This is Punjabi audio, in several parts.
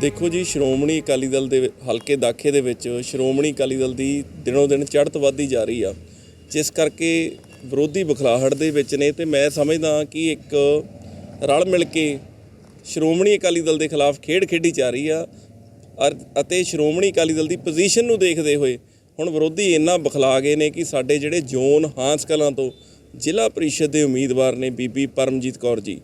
ਦੇਖੋ ਜੀ, ਸ਼੍ਰੋਮਣੀ ਅਕਾਲੀ ਦਲ ਦੇ ਹਲਕੇ ਦਾਖੇ ਦੇ ਵਿੱਚ ਸ਼੍ਰੋਮਣੀ ਅਕਾਲੀ ਦਲ ਦੀ ਦਿਨੋਂ ਦਿਨ ਚੜ੍ਹਤ ਵੱਧਦੀ ਜਾ ਰਹੀ ਆ। ਜਿਸ ਕਰਕੇ ਵਿਰੋਧੀ ਬਖਲਾਹਟ ਦੇ ਵਿੱਚ ਨੇ ਤੇ ਮੈਂ ਸਮਝਦਾ ਕਿ ਇੱਕ ਰਲ ਮਿਲ ਕੇ ਸ਼੍ਰੋਮਣੀ ਅਕਾਲੀ ਦਲ ਦੇ ਖਿਲਾਫ ਖੇਡ ਖੇਡੀ ਜਾ ਰਹੀ ਆ ਅਰ- ਅਤੇ ਸ਼੍ਰੋਮਣੀ ਅਕਾਲੀ ਦਲ ਦੀ ਪੋਜੀਸ਼ਨ ਨੂੰ ਦੇਖਦੇ ਹੋਏ ਹੁਣ ਵਿਰੋਧੀ ਇੰਨਾ ਬਖਲਾ ਗਏ ਨੇ ਕਿ ਸਾਡੇ ਜਿਹੜੇ ਜ਼ੋਨ ਹਾਂਸ ਕਲਾਂ ਤੋਂ ਜ਼ਿਲ੍ਹਾ ਪਰਿਸ਼ਦ ਦੇ ਉਮੀਦਵਾਰ ਨੇ ਬੀਬੀ ਪਰਮਜੀਤ ਕੌਰ ਜੀ।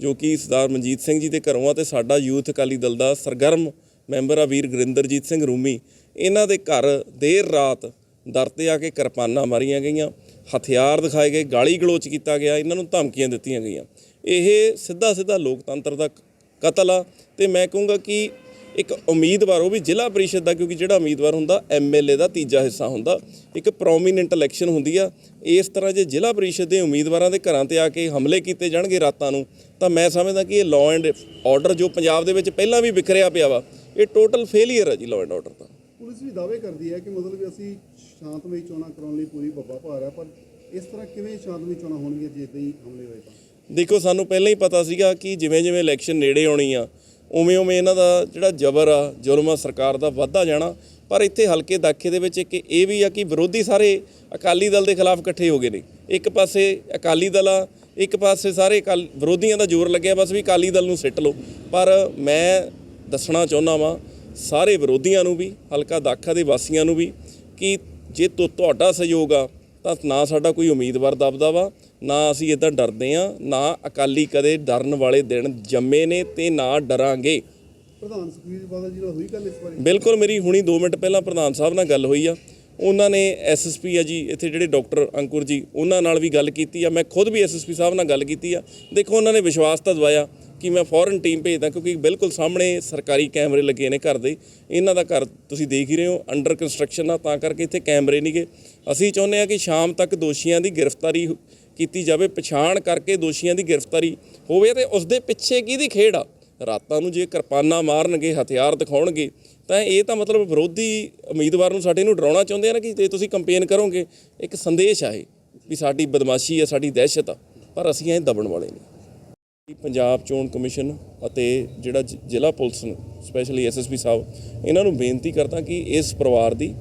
ਜੋ ਕਿ ਸਰਦਾਰ ਮਨਜੀਤ ਸਿੰਘ ਜੀ ਦੇ ਘਰੋਂ ਆ ਤੇ ਸਾਡਾ ਯੂਥ ਅਕਾਲੀ ਦਲ ਦਾ ਸਰਗਰਮ ਮੈਂਬਰ ਆ ਵੀਰ ਗੁਰਿੰਦਰਜੀਤ ਸਿੰਘ ਰੂਮੀ। ਇਹਨਾਂ ਦੇ ਘਰ ਦੇਰ ਰਾਤ ਦਰ ਤੇ ਆ ਕੇ ਕਿਰਪਾਨਾਂ ਮਾਰੀਆਂ ਗਈਆਂ, ਹਥਿਆਰ ਦਿਖਾਏ ਗਏ, ਗਾਲੀ ਗਲੋਚ ਕੀਤਾ ਗਿਆ, ਇਹਨਾਂ ਨੂੰ ਧਮਕੀਆਂ ਦਿੱਤੀਆਂ ਗਈਆਂ। ਇਹ ਸਿੱਧਾ ਸਿੱਧਾ ਲੋਕਤੰਤਰ ਦਾ ਕਤਲ ਆ ਤੇ ਮੈਂ ਕਹੂੰਗਾ ਕਿ ਇੱਕ ਉਮੀਦਵਾਰ, ਉਹ ਵੀ ਜ਼ਿਲ੍ਹਾ ਪਰਿਸ਼ਦ ਦਾ, ਕਿਉਂਕਿ ਜਿਹੜਾ ਉਮੀਦਵਾਰ ਹੁੰਦਾ ਐਮਐਲਏ ਦਾ ਤੀਜਾ ਹਿੱਸਾ ਹੁੰਦਾ, ਇੱਕ ਪ੍ਰੋਮੀਨੈਂਟ ਇਲੈਕਸ਼ਨ ਹੁੰਦੀ ਆ। ਇਸ ਤਰ੍ਹਾਂ ਜੇ ਜ਼ਿਲ੍ਹਾ ਪਰਿਸ਼ਦ ਦੇ ਉਮੀਦਵਾਰਾਂ ਦੇ ਘਰਾਂ ਤੇ ਆ ਕੇ ਹਮਲੇ ਕੀਤੇ ਜਾਣਗੇ ਰਾਤਾਂ ਨੂੰ ਤਾਂ ਮੈਂ ਸਮਝਦਾ ਕਿ ਇਹ ਲਾਅ ਐਂਡ ਆਰਡਰ ਜੋ ਪੰਜਾਬ ਦੇ ਵਿੱਚ ਪਹਿਲਾਂ ਵੀ ਵਿਖਰਿਆ ਪਿਆ ਵਾ ਇਹ ਟੋਟਲ ਫੇਲਿਅਰ ਹੈ ਜੀ ਲਾਅ ਐਂਡ ਆਰਡਰ ਦਾ। ਪੁਲਿਸ ਵੀ ਦਾਅਵੇ ਕਰਦੀ ਹੈ ਕਿ ਮਤਲਬ ਕਿ ਅਸੀਂ ਸ਼ਾਂਤਮਈ ਚੋਣਾਂ ਕਰਾਉਣ ਲਈ ਪੂਰੀ ਬੱਬਾ ਭਾਰ ਹੈ ਪਰ ਇਸ ਤਰ੍ਹਾਂ ਕਿਵੇਂ ਸ਼ਾਂਤਮਈ ਚੋਣਾਂ ਹੋਣਗੀਆਂ ਜੇ ਇਦਾਂ ਹੀ ਹਮਲੇ ਹੋਏ ਤਾਂ? ਦੇਖੋ ਸਾਨੂੰ ਪਹਿਲਾਂ ਹੀ ਪਤਾ ਸੀਗਾ ਕਿ ਜਿਵੇਂ ਜਿਵੇਂ ਇਲੈਕਸ਼ਨ ਨੇੜੇ ਆਉਣੀ ਆ ਉਵੇਂ ਉਵੇਂ ਇਹਨਾਂ ਦਾ ਜਿਹੜਾ ਜ਼ਬਰ ਆ ਜ਼ੁਲਮ ਆ ਸਰਕਾਰ ਦਾ ਵੱਧਦਾ ਜਾਣਾ। ਪਰ ਇੱਥੇ ਹਲਕੇ ਦਾਖੇ ਦੇ ਵਿੱਚ ਇੱਕ ਇਹ ਵੀ ਆ ਕਿ ਵਿਰੋਧੀ ਸਾਰੇ ਅਕਾਲੀ ਦਲ ਦੇ ਖਿਲਾਫ ਇਕੱਠੇ ਹੋ ਗਏ ਨੇ। ਇੱਕ ਪਾਸੇ ਅਕਾਲੀ ਦਲ ਆ ਇੱਕ ਪਾਸੇ ਸਾਰੇ ਅਕਾਲ- ਵਿਰੋਧੀਆਂ ਦਾ ਜ਼ੋਰ ਲੱਗਿਆ ਬਸ ਵੀ ਅਕਾਲੀ ਦਲ ਨੂੰ ਸਿੱਟ ਲਓ। ਪਰ ਮੈਂ ਦੱਸਣਾ ਚਾਹੁੰਦਾ ਵਾਂ ਸਾਰੇ ਵਿਰੋਧੀਆਂ ਨੂੰ ਵੀ ਹਲਕਾ ਦਾਖਾ ਦੇ ਵਾਸੀਆਂ ਨੂੰ ਵੀ ਕਿ ਜੇ ਤੁ ਤੁਹਾਡਾ ਸਹਿਯੋਗ ਆ ਤਾਂ ਨਾ ਸਾਡਾ ਕੋਈ ਉਮੀਦਵਾਰ ਦਬਦਾ ਵਾ ਨਾ ਅਸੀਂ ਇਦਾਂ ਡਰਦੇ ਆ ਨਾ ਅਕਾਲੀ ਕਦੇ ਡਰਨ ਵਾਲੇ ਦਿਨ ਜੰਮੇ ਨੇ ਤੇ ਨਾ ਡਰਾਂਗੇ। ਪ੍ਰਧਾਨ ਸੁਖਬੀਰ ਬਾਦਲ ਜੀ ਨਾਲ ਹੋਈ ਗੱਲ ਇਸ ਬਾਰੇ ਬਿਲਕੁਲ ਮੇਰੀ ਹੁਣੀ 2 ਮਿੰਟ ਪਹਿਲਾਂ ਪ੍ਰਧਾਨ ਸਾਹਿਬ ਨਾਲ ਗੱਲ ਹੋਈ ਆ। ਉਹਨਾਂ ਨੇ ਐਸਐਸਪੀ ਆ ਜੀ, ਇੱਥੇ ਜਿਹੜੇ ਡਾਕਟਰ ਅੰਕੁਰ ਜੀ, ਉਹਨਾਂ ਨਾਲ ਵੀ ਗੱਲ ਕੀਤੀ ਆ। ਮੈਂ ਖੁਦ ਵੀ ਐਸਐਸਪੀ ਸਾਹਿਬ ਨਾਲ ਗੱਲ ਕੀਤੀ ਆ। ਦੇਖੋ, ਉਹਨਾਂ ਨੇ ਵਿਸ਼ਵਾਸ ਤਾਂ ਦਵਾਇਆ ਕਿ ਮੈਂ ਫੌਰਨ ਟੀਮ ਭੇਜਦਾ, ਕਿਉਂਕਿ ਬਿਲਕੁਲ ਸਾਹਮਣੇ ਸਰਕਾਰੀ ਕੈਮਰੇ ਲੱਗੇ ਨੇ ਘਰ ਦੇ। ਇਹਨਾਂ ਦਾ ਘਰ ਤੁਸੀਂ ਦੇਖ ਹੀ ਰਹੇ ਹੋ ਅੰਡਰ ਕੰਸਟਰਕਸ਼ਨ ਆ, ਤਾਂ ਕਰਕੇ ਇੱਥੇ ਕੈਮਰੇ ਨਹੀਂਗੇ ਅਸੀਂ ਚਾਹੁੰਦੇ ਆ ਕਿ ਸ਼ਾਮ ਤੱਕ ਦੋਸ਼ੀਆਂ ਦੀ ਗ੍ਰਿਫਤਾਰੀ ਕੀਤੀ ਜਾਵੇ, ਪਛਾਣ ਕਰਕੇ ਦੋਸ਼ੀਆਂ ਦੀ ਗ੍ਰਿਫਤਾਰੀ ਹੋਵੇ ਤੇ ਉਸ ਦੇ ਪਿੱਛੇ ਕਿਹਦੀ ਖੇਡ ਆ? ਰਾਤਾਂ ਨੂੰ ਜੇ ਕਿਰਪਾਨਾਂ ਮਾਰਨਗੇ, ਹਥਿਆਰ ਦਿਖਾਉਣਗੇ, ਤਾਂ ਇਹ ਤਾਂ ਮਤਲਬ ਵਿਰੋਧੀ ਉਮੀਦਵਾਰ ਨੂੰ ਸਾਡੇ ਨੂੰ ਡਰਾਉਣਾ ਚਾਹੁੰਦੇ ਆ ਨਾ ਕਿ ਜੇ ਤੁਸੀਂ ਕੰਪੇਨ ਕਰੋਗੇ, ਇੱਕ ਸੰਦੇਸ਼ ਆ ਇਹ ਵੀ ਸਾਡੀ ਬਦਮਾਸ਼ੀ ਆ, ਸਾਡੀ ਦਹਿਸ਼ਤ ਆ, ਪਰ ਅਸੀਂ ਇਹ ਦਬਣ ਵਾਲੇ ਨਹੀਂ। ਪੰਜਾਬ ਚੋਣ ਕਮਿਸ਼ਨ ਅਤੇ ਜਿਹੜਾ ਜ਼ਿਲ੍ਹਾ ਪੁਲਿਸ ਨੂੰ ਸਪੈਸ਼ਲੀ ਐਸਐਸਪੀ ਸਾਹਿਬ, ਇਹਨਾਂ ਨੂੰ ਬੇਨਤੀ ਕਰਦਾ ਕਿ ਇਸ ਪਰਿਵਾਰ ਦੀ,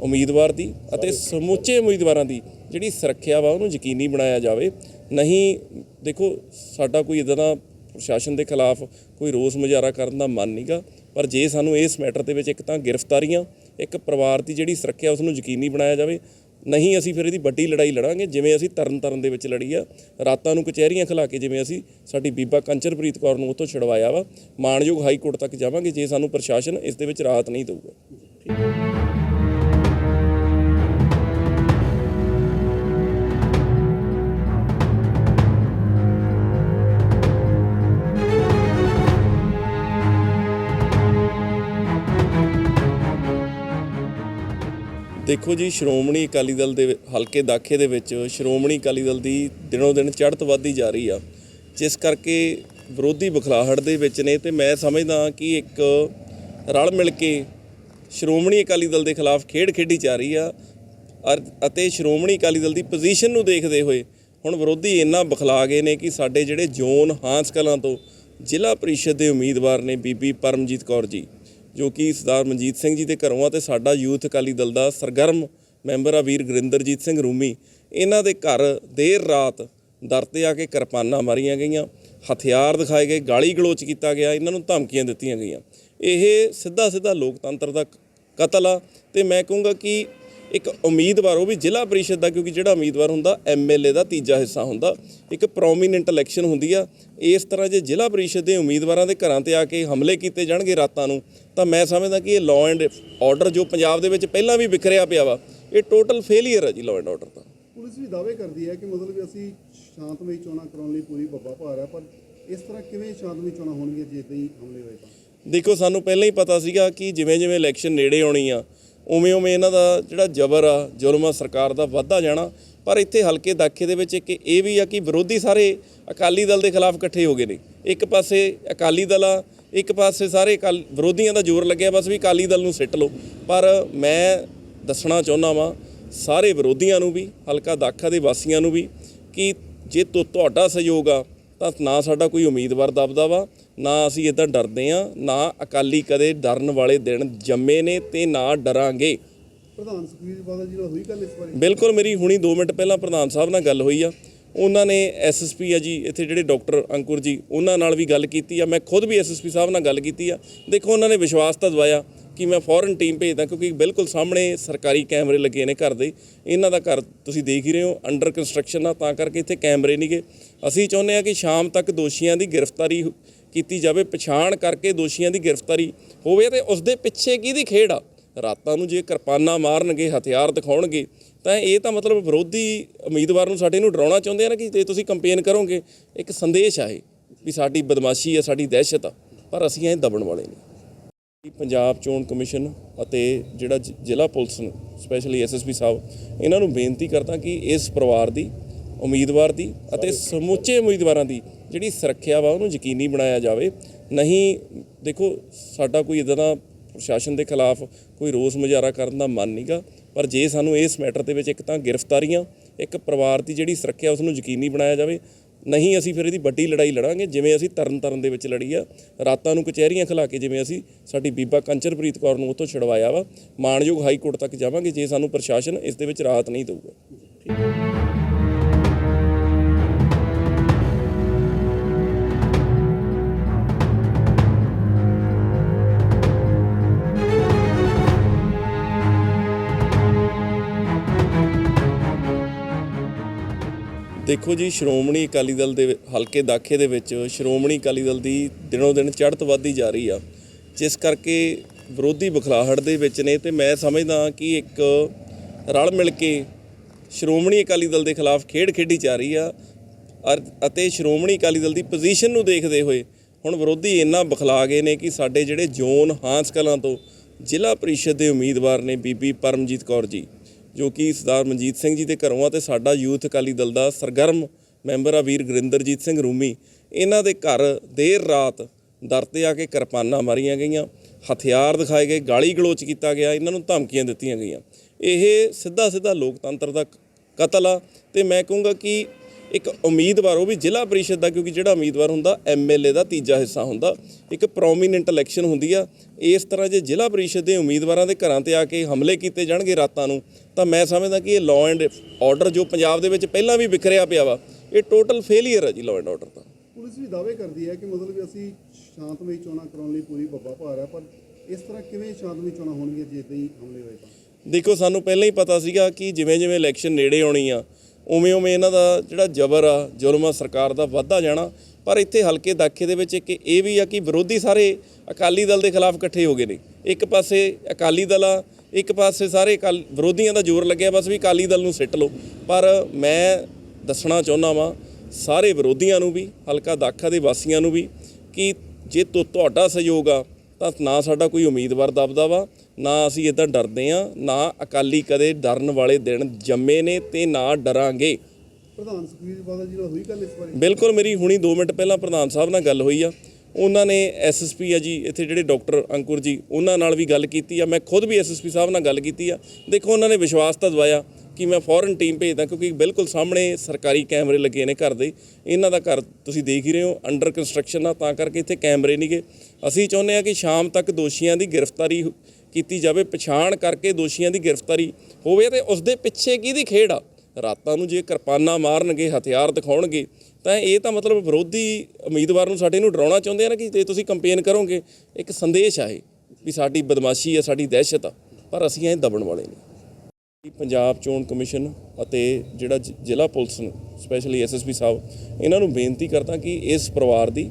ਉਮੀਦਵਾਰ ਦੀ ਅਤੇ ਸਮੁੱਚੇ ਉਮੀਦਵਾਰਾਂ ਦੀ ਜਿਹੜੀ ਸੁਰੱਖਿਆ ਵਾ, ਉਹਨੂੰ ਯਕੀਨੀ ਬਣਾਇਆ ਜਾਵੇ। ਨਹੀਂ, ਦੇਖੋ, ਸਾਡਾ ਕੋਈ ਇਦਾਂ ਦਾ ਪ੍ਰਸ਼ਾਸਨ ਦੇ ਖਿਲਾਫ ਕੋਈ ਰੋਸ ਮੁਜ਼ਾਹਰਾ ਕਰਨ ਦਾ ਮਨ ਨਹੀਂਗਾ ਪਰ ਜੇ ਸਾਨੂੰ ਇਸ ਮੈਟਰ ਦੇ ਵਿੱਚ ਇੱਕ ਤਾਂ ਗ੍ਰਿਫਤਾਰੀਆਂ, ਇੱਕ ਪਰਿਵਾਰ ਦੀ ਜਿਹੜੀ ਸੁਰੱਖਿਆ ਉਸ ਨੂੰ ਯਕੀਨੀ ਬਣਾਇਆ ਜਾਵੇ, ਨਹੀਂ ਅਸੀਂ ਫਿਰ ਇਹਦੀ ਵੱਡੀ ਲੜਾਈ ਲੜਾਂਗੇ, ਜਿਵੇਂ ਅਸੀਂ ਤਰਨ ਤਾਰਨ ਦੇ ਵਿੱਚ ਲੜੀ ਆ। ਰਾਤਾਂ ਨੂੰ ਕਚਹਿਰੀਆਂ ਖਿਲਾ ਕੇ ਜਿਵੇਂ ਅਸੀਂ ਸਾਡੀ ਬੀਬਾ ਕੰਚਰਪ੍ਰੀਤ ਕੌਰ ਨੂੰ ਉੱਥੋਂ ਛੁਡਵਾਇਆ ਵਾ, ਮਾਣਯੋਗ ਹਾਈ ਕੋਰਟ ਤੱਕ ਜਾਵਾਂਗੇ ਜੇ ਸਾਨੂੰ ਪ੍ਰਸ਼ਾਸਨ ਇਸ ਦੇ ਵਿੱਚ ਰਾਹਤ ਨਹੀਂ ਦੇਊਗਾ। ਦੇਖੋ ਜੀ, ਸ਼੍ਰੋਮਣੀ ਅਕਾਲੀ ਦਲ ਦੇ ਹਲਕੇ ਦਾਖੇ ਦੇ ਵਿੱਚ ਸ਼੍ਰੋਮਣੀ ਅਕਾਲੀ ਦਲ ਦੀ ਦਿਨੋਂ ਦਿਨ ਚੜ੍ਹਤ ਵੱਧਦੀ ਜਾ ਰਹੀ ਆ। ਜਿਸ ਕਰਕੇ ਵਿਰੋਧੀ ਬਖਲਾਹਟ ਦੇ ਵਿੱਚ ਨੇ ਤੇ ਮੈਂ ਸਮਝਦਾ ਕਿ ਇੱਕ ਰਲ ਮਿਲ ਕੇ ਸ਼੍ਰੋਮਣੀ ਅਕਾਲੀ ਦਲ ਦੇ ਖਿਲਾਫ ਖੇਡ ਖੇਡੀ ਜਾ ਰਹੀ ਆ ਅਰ- ਅਤੇ ਸ਼੍ਰੋਮਣੀ ਅਕਾਲੀ ਦਲ ਦੀ ਪੋਜੀਸ਼ਨ ਨੂੰ ਦੇਖਦੇ ਹੋਏ ਹੁਣ ਵਿਰੋਧੀ ਇੰਨਾ ਬਖਲਾ ਗਏ ਨੇ ਕਿ ਸਾਡੇ ਜਿਹੜੇ ਜ਼ੋਨ ਹਾਂਸ ਕਲਾਂ ਤੋਂ ਜ਼ਿਲ੍ਹਾ ਪਰਿਸ਼ਦ ਦੇ ਉਮੀਦਵਾਰ ਨੇ ਬੀਬੀ ਪਰਮਜੀਤ ਕੌਰ ਜੀ। ਜੋ ਕਿ ਸਰਦਾਰ ਮਨਜੀਤ ਸਿੰਘ ਜੀ ਦੇ ਘਰੋਂ ਆ ਤੇ ਸਾਡਾ ਯੂਥ ਅਕਾਲੀ ਦਲ ਦਾ ਸਰਗਰਮ ਮੈਂਬਰ ਆ ਵੀਰ ਗੁਰਿੰਦਰਜੀਤ ਸਿੰਘ ਰੂਮੀ। ਇਹਨਾਂ ਦੇ ਘਰ ਦੇਰ ਰਾਤ ਦਰ ਤੇ ਆ ਕੇ ਕਿਰਪਾਨਾਂ ਮਾਰੀਆਂ ਗਈਆਂ, ਹਥਿਆਰ ਦਿਖਾਏ ਗਏ, ਗਾਲੀ ਗਲੋਚ ਕੀਤਾ ਗਿਆ, ਇਹਨਾਂ ਨੂੰ ਧਮਕੀਆਂ ਦਿੱਤੀਆਂ ਗਈਆਂ। ਇਹ ਸਿੱਧਾ ਸਿੱਧਾ ਲੋਕਤੰਤਰ ਦਾ ਕਤਲ ਆ ਤੇ ਮੈਂ ਕਹੂੰਗਾ ਕਿ ਇੱਕ ਉਮੀਦਵਾਰ ਉਹ ਵੀ ਜ਼ਿਲ੍ਹਾ ਪ੍ਰੀਸ਼ਦ ਦਾ ਕਿਉਂਕਿ ਜਿਹੜਾ ਉਮੀਦਵਾਰ ਹੁੰਦਾ ਐਮਐਲਏ ਦਾ ਤੀਜਾ ਹਿੱਸਾ ਹੁੰਦਾ ਇੱਕ ਪ੍ਰੋਮੀਨੈਂਟ ਇਲੈਕਸ਼ਨ ਹੁੰਦੀ ਆ। ਇਸ ਤਰ੍ਹਾਂ ਜੇ ਜ਼ਿਲ੍ਹਾ ਪ੍ਰੀਸ਼ਦ ਦੇ ਉਮੀਦਵਾਰਾਂ ਦੇ ਘਰਾਂ ਤੇ ਆ ਕੇ ਹਮਲੇ ਕੀਤੇ ਜਾਣਗੇ ਰਾਤਾਂ ਨੂੰ ਤਾਂ ਮੈਂ ਸਮਝਦਾ ਕਿ ਇਹ ਲਾਅ ਐਂਡ ਆਰਡਰ ਜੋ ਪੰਜਾਬ ਦੇ ਵਿੱਚ ਪਹਿਲਾਂ ਵੀ ਵਿਖਰਿਆ ਪਿਆ ਵਾ ਇਹ ਟੋਟਲ ਫੇਲਿਅਰ ਹੈ ਜੀ ਲਾਅ ਐਂਡ ਆਰਡਰ ਦਾ। ਪੁਲਿਸ ਵੀ ਦਾਅਵੇ ਕਰਦੀ ਹੈ ਕਿ ਮਤਲਬ ਕਿ ਅਸੀਂ ਸ਼ਾਂਤਮਈ ਚੋਣਾਂ ਕਰਾਉਣ ਲਈ ਪੂਰੀ ਬੱਬਾ ਭਾਰ ਹੈ ਪਰ ਇਸ ਤਰ੍ਹਾਂ ਕਿਵੇਂ ਸ਼ਾਂਤਮਈ ਚੋਣਾਂ ਹੋਣਗੀਆਂ ਜੇ ਇਦਾਂ ਹੀ ਹਮਲੇ ਹੋਏ ਤਾਂ? ਦੇਖੋ ਸਾਨੂੰ ਪਹਿਲਾਂ ਹੀ ਪਤਾ ਸੀਗਾ ਕਿ ਜਿਵੇਂ ਜਿਵੇਂ ਇਲੈਕਸ਼ਨ ਨੇੜੇ ਆਉਣੀ ਆ ਉਵੇਂ ਉਵੇਂ ਇਹਨਾਂ ਦਾ ਜਿਹੜਾ ਜ਼ਬਰ ਆ, ਜ਼ੁਲਮ ਆ, ਸਰਕਾਰ ਦਾ ਵੱਧਦਾ ਜਾਣਾ। ਪਰ ਇੱਥੇ ਹਲਕੇ ਦਾਖੇ ਦੇ ਵਿੱਚ ਇੱਕ ਇਹ ਵੀ ਆ ਕਿ ਵਿਰੋਧੀ ਸਾਰੇ ਅਕਾਲੀ ਦਲ ਦੇ ਖਿਲਾਫ ਇਕੱਠੇ ਹੋ ਗਏ ਨੇ। ਇੱਕ ਪਾਸੇ ਅਕਾਲੀ ਦਲ ਆ, ਇੱਕ ਪਾਸੇ ਸਾਰੇ ਅਕਾਲ- ਵਿਰੋਧੀਆਂ ਦਾ ਜ਼ੋਰ ਲੱਗਿਆ, ਬਸ ਵੀ ਅਕਾਲੀ ਦਲ ਨੂੰ ਸਿੱਟ ਲਓ। ਪਰ ਮੈਂ ਦੱਸਣਾ ਚਾਹੁੰਦਾ ਵਾਂ, ਸਾਰੇ ਵਿਰੋਧੀਆਂ ਨੂੰ ਵੀ, ਹਲਕਾ ਦਾਖਾ ਦੇ ਵਾਸੀਆਂ ਨੂੰ ਵੀ, ਕਿ ਜੇ ਤੁ, ਤੁਹਾਡਾ ਸਹਿਯੋਗ ਆ, ਤਾਂ ਨਾ ਸਾਡਾ ਕੋਈ ਉਮੀਦਵਾਰ ਦਬਦਾ ਵਾ। ਨਾ ਅਸੀਂ ਇਦਾਂ ਡਰਦੇ ਆ ਨਾ ਅਕਾਲੀ ਕਦੇ ਡਰਨ ਵਾਲੇ ਦਿਨ ਜੰਮੇ ਨੇ ਤੇ ਨਾ ਡਰਾਂਗੇ। ਪ੍ਰਧਾਨ ਸੁਖਬੀਰ ਬਾਦਲ ਜੀ ਨਾਲ ਹੋਈ ਗੱਲ ਇਸ ਬਾਰੇ ਬਿਲਕੁਲ ਮੇਰੀ ਹੁਣੀ 2 ਮਿੰਟ ਪਹਿਲਾਂ ਪ੍ਰਧਾਨ ਸਾਹਿਬ ਨਾਲ ਗੱਲ ਹੋਈ ਆ। ਉਹਨਾਂ ਨੇ ਐਸਐਸਪੀ ਆ ਜੀ ਇੱਥੇ ਜਿਹੜੇ ਡਾਕਟਰ ਅੰਕੁਰ ਜੀ ਉਹਨਾਂ ਨਾਲ ਵੀ ਗੱਲ ਕੀਤੀ ਆ। ਮੈਂ ਖੁਦ ਵੀ ਐਸਐਸਪੀ ਸਾਹਿਬ ਨਾਲ ਗੱਲ ਕੀਤੀ ਆ। ਦੇਖੋ ਉਹਨਾਂ ਨੇ ਵਿਸ਼ਵਾਸ ਤਾਂ ਦਵਾਇਆ। ਕਿ ਮੈਂ ਫੌਰਨ ਟੀਮ ਭੇਜਦਾ ਕਿਉਂਕਿ ਬਿਲਕੁਲ ਸਾਹਮਣੇ ਸਰਕਾਰੀ ਕੈਮਰੇ ਲੱਗੇ ਨੇ ਘਰ ਦੇ। ਇਹਨਾਂ ਦਾ ਘਰ ਤੁਸੀਂ ਦੇਖ ਹੀ ਰਹੇ ਹੋ ਅੰਡਰ ਕੰਸਟਰਕਸ਼ਨ ਆ, ਤਾਂ ਕਰਕੇ ਇੱਥੇ ਕੈਮਰੇ ਨਹੀਂਗੇ ਅਸੀਂ ਚਾਹੁੰਦੇ ਆ ਕਿ ਸ਼ਾਮ ਤੱਕ ਦੋਸ਼ੀਆਂ ਦੀ ਗ੍ਰਿਫਤਾਰੀ ਕੀਤੀ ਜਾਵੇ, ਪਛਾਣ ਕਰਕੇ ਦੋਸ਼ੀਆਂ ਦੀ ਗ੍ਰਿਫਤਾਰੀ ਹੋਵੇ ਤੇ ਉਸ ਦੇ ਪਿੱਛੇ ਕਿਹਦੀ ਖੇਡ ਆ? ਰਾਤਾਂ ਨੂੰ ਜੇ ਕਿਰਪਾਨਾਂ ਮਾਰਨਗੇ, ਹਥਿਆਰ ਦਿਖਾਉਣਗੇ, ਤਾਂ ਇਹ ਤਾਂ ਮਤਲਬ ਵਿਰੋਧੀ ਉਮੀਦਵਾਰ ਨੂੰ ਸਾਡੇ ਨੂੰ ਡਰਾਉਣਾ ਚਾਹੁੰਦੇ ਆ ਨਾ ਕਿ ਜੇ ਤੁਸੀਂ ਕੰਪੇਨ ਕਰੋਗੇ, ਇੱਕ ਸੰਦੇਸ਼ ਆ ਇਹ ਵੀ ਸਾਡੀ ਬਦਮਾਸ਼ੀ ਆ, ਸਾਡੀ ਦਹਿਸ਼ਤ ਆ, ਪਰ ਅਸੀਂ ਇਹ ਦਬਣ ਵਾਲੇ ਨਹੀਂ। ਪੰਜਾਬ ਚੋਣ ਕਮਿਸ਼ਨ ਅਤੇ ਜਿਹੜਾ ਜ- ਜ਼ਿਲ੍ਹਾ ਪੁਲਿਸ ਨੂੰ ਸਪੈਸ਼ਲੀ ਐਸਐਸਪੀ ਸਾਹਿਬ, ਇਹਨਾਂ ਨੂੰ ਬੇਨਤੀ ਕਰਦਾ ਕਿ ਇਸ ਪਰਿਵਾਰ ਦੀ, ਉਮੀਦਵਾਰ ਦੀ ਅਤੇ ਸਮੁੱਚੇ ਉਮੀਦਵਾਰਾਂ ਦੀ ਜਿਹੜੀ ਸੁਰੱਖਿਆ ਵਾ ਉਹਨੂੰ ਯਕੀਨੀ ਬਣਾਇਆ ਜਾਵੇ। ਨਹੀਂ, ਦੇਖੋ, ਸਾਡਾ ਕੋਈ ਇਦਾਂ ਦਾ ਪ੍ਰਸ਼ਾਸਨ ਦੇ ਖਿਲਾਫ ਕੋਈ ਰੋਸ ਮੁਜ਼ਾਹਰਾ ਕਰਨ ਦਾ ਮਨ ਨਹੀਂਗਾ ਪਰ ਜੇ ਸਾਨੂੰ ਇਸ ਮੈਟਰ ਦੇ ਵਿੱਚ ਇੱਕ ਤਾਂ ਗ੍ਰਿਫਤਾਰੀਆਂ, ਇੱਕ ਪਰਿਵਾਰ ਦੀ ਜਿਹੜੀ ਸੁਰੱਖਿਆ ਉਸ ਨੂੰ ਯਕੀਨੀ ਬਣਾਇਆ ਜਾਵੇ ਨਹੀਂ ਅਸੀਂ ਫਿਰ ਇਹਦੀ ਵੱਡੀ ਲੜਾਈ ਲੜਾਂਗੇ, ਜਿਵੇਂ ਅਸੀਂ ਤਰਨ ਤਾਰਨ ਦੇ ਵਿੱਚ ਲੜੀ ਆ। ਰਾਤਾਂ ਨੂੰ ਕਚਹਿਰੀਆਂ ਖਿਲਾ ਕੇ ਜਿਵੇਂ ਅਸੀਂ ਸਾਡੀ ਬੀਬਾ ਕੰਚਰਪ੍ਰੀਤ ਕੌਰ ਨੂੰ ਉੱਥੋਂ ਛੁਡਵਾਇਆ ਵਾ। ਮਾਣਯੋਗ ਹਾਈ ਕੋਰਟ ਤੱਕ ਜਾਵਾਂਗੇ, ਜੇ ਸਾਨੂੰ ਪ੍ਰਸ਼ਾਸਨ ਇਸ ਦੇ ਵਿੱਚ ਰਾਹਤ ਨਹੀਂ ਦੇਊਗਾ। ਦੇਖੋ ਜੀ, ਸ਼੍ਰੋਮਣੀ ਅਕਾਲੀ ਦਲ ਦੇ ਹਲਕੇ ਦਾਖੇ ਦੇ ਵਿੱਚ ਸ਼੍ਰੋਮਣੀ ਅਕਾਲੀ ਦਲ ਦੀ ਦਿਨੋਂ ਦਿਨ ਚੜ੍ਹਤ ਵੱਧਦੀ ਜਾ ਰਹੀ ਆ। ਜਿਸ ਕਰਕੇ ਵਿਰੋਧੀ ਬਖਲਾਹਟ ਦੇ ਵਿੱਚ ਨੇ ਤੇ ਮੈਂ ਸਮਝਦਾ ਕਿ ਇੱਕ ਰਲ ਮਿਲ ਕੇ ਸ਼੍ਰੋਮਣੀ ਅਕਾਲੀ ਦਲ ਦੇ ਖਿਲਾਫ ਖੇਡ ਖੇਡੀ ਜਾ ਰਹੀ ਆ ਅਰ- ਅਤੇ ਸ਼੍ਰੋਮਣੀ ਅਕਾਲੀ ਦਲ ਦੀ ਪੋਜੀਸ਼ਨ ਨੂੰ ਦੇਖਦੇ ਹੋਏ ਹੁਣ ਵਿਰੋਧੀ ਇੰਨਾ ਬਖਲਾ ਗਏ ਨੇ ਕਿ ਸਾਡੇ ਜਿਹੜੇ ਜ਼ੋਨ ਹਾਂਸ ਕਲਾਂ ਤੋਂ ਜ਼ਿਲ੍ਹਾ ਪਰਿਸ਼ਦ ਦੇ ਉਮੀਦਵਾਰ ਨੇ ਬੀਬੀ ਪਰਮਜੀਤ ਕੌਰ ਜੀ। ਜੋ ਕਿ ਸਰਦਾਰ ਮਨਜੀਤ ਸਿੰਘ ਜੀ ਦੇ ਘਰੋਂ ਆ ਤੇ ਸਾਡਾ ਯੂਥ ਅਕਾਲੀ ਦਲ ਦਾ ਸਰਗਰਮ ਮੈਂਬਰ ਆ ਵੀਰ ਗੁਰਿੰਦਰਜੀਤ ਸਿੰਘ ਰੂਮੀ। ਇਹਨਾਂ ਦੇ ਘਰ ਦੇਰ ਰਾਤ ਦਰ ਤੇ ਆ ਕੇ ਕਿਰਪਾਨਾਂ ਮਾਰੀਆਂ ਗਈਆਂ, ਹਥਿਆਰ ਦਿਖਾਏ ਗਏ, ਗਾਲੀ ਗਲੋਚ ਕੀਤਾ ਗਿਆ, ਇਹਨਾਂ ਨੂੰ ਧਮਕੀਆਂ ਦਿੱਤੀਆਂ ਗਈਆਂ। ਇਹ ਸਿੱਧਾ ਸਿੱਧਾ ਲੋਕਤੰਤਰ ਦਾ ਕਤਲ ਆ ਤੇ ਮੈਂ ਕਹੂੰਗਾ ਕਿ ਇੱਕ ਉਮੀਦਵਾਰ, ਉਹ ਵੀ ਜ਼ਿਲ੍ਹਾ ਪਰਿਸ਼ਦ ਦਾ, ਕਿਉਂਕਿ ਜਿਹੜਾ ਉਮੀਦਵਾਰ ਹੁੰਦਾ ਐਮਐਲਏ ਦਾ ਤੀਜਾ ਹਿੱਸਾ ਹੁੰਦਾ। ਇੱਕ ਪ੍ਰੋਮੀਨੈਂਟ ਇਲੈਕਸ਼ਨ ਹੁੰਦੀ ਆ ਇਸ ਤਰ੍ਹਾਂ ਜੇ ਜ਼ਿਲ੍ਹਾ ਪ੍ਰੀਸ਼ਦ ਦੇ ਉਮੀਦਵਾਰਾਂ ਦੇ ਘਰਾਂ ਤੇ ਆ ਕੇ ਹਮਲੇ ਕੀਤੇ ਜਾਣਗੇ ਰਾਤਾਂ ਨੂੰ ਤਾਂ ਮੈਂ ਸਮਝਦਾ ਕਿ ਇਹ ਲਾਅ ਐਂਡ ਆਰਡਰ ਜੋ ਪੰਜਾਬ ਦੇ ਵਿੱਚ ਪਹਿਲਾਂ ਵੀ ਵਿਖਰਿਆ ਪਿਆ ਵਾ ਇਹ ਟੋਟਲ ਫੇਲਿਅਰ ਹੈ ਜੀ ਲਾਅ ਐਂਡ ਆਰਡਰ ਦਾ। ਪੁਲਿਸ ਵੀ ਦਾਅਵੇ ਕਰਦੀ ਹੈ ਕਿ ਮਤਲਬ ਕਿ ਅਸੀਂ ਸ਼ਾਂਤਮਈ ਚੋਣਾਂ ਕਰਾਉਣ ਲਈ ਪੂਰੀ ਬੱਬਾ ਭਾਰ ਹੈ ਪਰ ਇਸ ਤਰ੍ਹਾਂ ਕਿਵੇਂ ਸ਼ਾਂਤਮਈ ਚੋਣਾਂ ਹੋਣਗੀਆਂ ਜੇ ਇਦਾਂ ਹੀ ਹਮਲੇ ਹੋਏ ਤਾਂ? ਦੇਖੋ ਸਾਨੂੰ ਪਹਿਲਾਂ ਹੀ ਪਤਾ ਸੀਗਾ ਕਿ ਜਿਵੇਂ ਜਿਵੇਂ ਇਲੈਕਸ਼ਨ ਨੇੜੇ ਆਉਣੀ ਆ ਉਵੇਂ ਉਵੇਂ ਇਹਨਾਂ ਦਾ ਜਿਹੜਾ ਜ਼ਬਰ ਆ ਜ਼ੁਲਮ ਆ ਸਰਕਾਰ ਦਾ ਵੱਧਦਾ ਜਾਣਾ ਪਰ ਇੱਥੇ ਹਲਕੇ ਦਾਖੇ ਦੇ ਵਿੱਚ ਇੱਕ ਇਹ ਵੀ ਆ ਕਿ ਵਿਰੋਧੀ ਸਾਰੇ ਅਕਾਲੀ ਦਲ ਦੇ ਖਿਲਾਫ ਇਕੱਠੇ ਹੋ ਗਏ ਨੇ। ਇੱਕ ਪਾਸੇ ਅਕਾਲੀ ਦਲ ਆ, ਇੱਕ ਪਾਸੇ ਸਾਰੇ ਅਕਾਲ, ਵਿਰੋਧੀਆਂ ਦਾ ਜ਼ੋਰ ਲੱਗਿਆ, ਬਸ ਵੀ ਅਕਾਲੀ ਦਲ ਨੂੰ ਸਿੱਟ ਲਓ। ਪਰ ਮੈਂ ਦੱਸਣਾ ਚਾਹੁੰਦਾ ਵਾਂ, ਸਾਰੇ ਵਿਰੋਧੀਆਂ ਨੂੰ ਵੀ, ਹਲਕਾ ਦਾਖਾ ਦੇ ਵਾਸੀਆਂ ਨੂੰ ਵੀ, ਕਿ ਜੇ ਤੁ- ਤੁਹਾਡਾ ਸਹਿਯੋਗ ਆ, ਤਾਂ ਨਾ ਸਾਡਾ ਕੋਈ ਉਮੀਦਵਾਰ ਦਬਦਾ ਵਾ, ਨਾ ਅਸੀਂ ਇਦਾਂ ਡਰਦੇ ਆ, ਨਾ ਅਕਾਲੀ ਕਦੇ ਡਰਨ ਵਾਲੇ ਦਿਨ ਜੰਮੇ ਨੇ ਤੇ ਨਾ ਡਰਾਂਗੇ। ਪ੍ਰਧਾਨ ਸੁਖਬੀਰ ਬਾਦਲ ਜੀ ਨਾਲ ਹੋਈ ਗੱਲ ਇਸ ਬਾਰੇ? ਬਿਲਕੁਲ, ਮੇਰੀ ਹੁਣੀ 2 ਮਿੰਟ ਪਹਿਲਾਂ ਪ੍ਰਧਾਨ ਸਾਹਿਬ ਨਾਲ ਗੱਲ ਹੋਈ ਆ। ਉਹਨਾਂ ਨੇ ਐਸਐਸਪੀ ਆ ਜੀ, ਇੱਥੇ ਜਿਹੜੇ ਡਾਕਟਰ ਅੰਕੁਰ ਜੀ, ਉਹਨਾਂ ਨਾਲ ਵੀ ਗੱਲ ਕੀਤੀ ਆ। ਮੈਂ ਖੁਦ ਵੀ ਐਸਐਸਪੀ ਸਾਹਿਬ ਨਾਲ ਗੱਲ ਕੀਤੀ ਆ। ਦੇਖੋ, ਉਹਨਾਂ ਨੇ ਵਿਸ਼ਵਾਸ ਤਾਂ ਦਵਾਇਆ ਕਿ ਮੈਂ ਫੌਰਨ ਟੀਮ ਭੇਜਦਾ, ਕਿਉਂਕਿ ਬਿਲਕੁਲ ਸਾਹਮਣੇ ਸਰਕਾਰੀ ਕੈਮਰੇ ਲੱਗੇ ਨੇ ਘਰ ਦੇ। ਇਹਨਾਂ ਦਾ ਘਰ ਤੁਸੀਂ ਦੇਖ ਹੀ ਰਹੇ ਹੋ, ਅੰਡਰ ਕੰਸਟਰਕਸ਼ਨ ਆ, ਤਾਂ ਕਰਕੇ ਇੱਥੇ ਕੈਮਰੇ ਨਹੀਂਗੇ ਅਸੀਂ ਚਾਹੁੰਦੇ ਆ ਕਿ ਸ਼ਾਮ ਤੱਕ ਦੋਸ਼ੀਆਂ ਦੀ ਗ੍ਰਿਫਤਾਰੀ ਕੀਤੀ ਜਾਵੇ। ਪਛਾਣ ਕਰਕੇ ਦੋਸ਼ੀਆਂ ਦੀ ਗ੍ਰਿਫਤਾਰੀ ਹੋਵੇ ਤੇ ਉਸ ਦੇ ਪਿੱਛੇ ਕਿਹਦੀ ਖੇਡ ਆ? ਰਾਤਾਂ ਨੂੰ ਜੇ ਕਿਰਪਾਨਾਂ ਮਾਰਨਗੇ, ਹਥਿਆਰ ਦਿਖਾਉਣਗੇ, ਤਾਂ ਇਹ ਤਾਂ ਮਤਲਬ ਵਿਰੋਧੀ ਉਮੀਦਵਾਰ ਨੂੰ ਸਾਡੇ ਨੂੰ ਡਰਾਉਣਾ ਚਾਹੁੰਦੇ ਆ ਨਾ ਕਿ ਜੇ ਤੁਸੀਂ ਕੰਪੇਨ ਕਰੋਗੇ, ਇੱਕ ਸੰਦੇਸ਼ ਆ ਇਹ ਵੀ ਸਾਡੀ ਬਦਮਾਸ਼ੀ ਆ, ਸਾਡੀ ਦਹਿਸ਼ਤ ਆ, ਪਰ ਅਸੀਂ ਇਹ ਦਬਣ ਵਾਲੇ ਨਹੀਂ। ਪੰਜਾਬ ਚੋਣ ਕਮਿਸ਼ਨ ਅਤੇ ਜਿਹੜਾ ਜ਼ਿਲ੍ਹਾ ਪੁਲਿਸ ਨੂੰ ਸਪੈਸ਼ਲੀ ਐਸਐਸਪੀ ਸਾਹਿਬ, ਇਹਨਾਂ ਨੂੰ ਬੇਨਤੀ ਕਰਦਾ ਕਿ ਇਸ ਪਰਿਵਾਰ ਦੀ,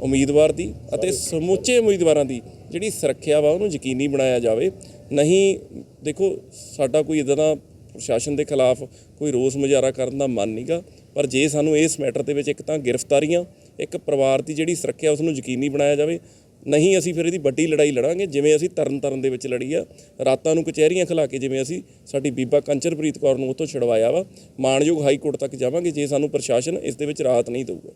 ਉਮੀਦਵਾਰ ਦੀ ਅਤੇ ਸਮੁੱਚੇ ਉਮੀਦਵਾਰਾਂ ਦੀ ਜਿਹੜੀ ਸੁਰੱਖਿਆ ਵਾ, ਉਹਨੂੰ ਯਕੀਨੀ ਬਣਾਇਆ ਜਾਵੇ। ਨਹੀਂ, ਦੇਖੋ, ਸਾਡਾ ਕੋਈ ਇਦਾਂ ਦਾ ਪ੍ਰਸ਼ਾਸਨ ਦੇ ਖਿਲਾਫ ਕੋਈ ਰੋਸ ਮੁਜ਼ਾਹਰਾ ਕਰਨ ਦਾ ਮਨ ਨਹੀਂਗਾ ਪਰ ਜੇ ਸਾਨੂੰ ਇਸ ਮੈਟਰ ਦੇ ਵਿੱਚ ਇੱਕ ਤਾਂ ਗ੍ਰਿਫਤਾਰੀਆਂ, ਇੱਕ ਪਰਿਵਾਰ ਦੀ ਜਿਹੜੀ ਸੁਰੱਖਿਆ ਉਸ ਨੂੰ ਯਕੀਨੀ ਬਣਾਇਆ ਜਾਵੇ, ਨਹੀਂ ਅਸੀਂ ਫਿਰ ਇਹਦੀ ਵੱਡੀ ਲੜਾਈ ਲੜਾਂਗੇ, ਜਿਵੇਂ ਅਸੀਂ ਤਰਨ ਤਾਰਨ ਦੇ ਵਿੱਚ ਲੜੀ ਆ। ਰਾਤਾਂ ਨੂੰ ਕਚਹਿਰੀਆਂ ਖਿਲਾ ਕੇ ਜਿਵੇਂ ਅਸੀਂ ਸਾਡੀ ਬੀਬਾ ਕੰਚਰਪ੍ਰੀਤ ਕੌਰ ਨੂੰ ਉੱਥੋਂ ਛੁਡਵਾਇਆ ਵਾ, ਮਾਣਯੋਗ ਹਾਈ ਕੋਰਟ ਤੱਕ ਜਾਵਾਂਗੇ ਜੇ ਸਾਨੂੰ ਪ੍ਰਸ਼ਾਸਨ ਇਸ ਦੇ ਵਿੱਚ ਰਾਹਤ ਨਹੀਂ ਦੇਊਗਾ।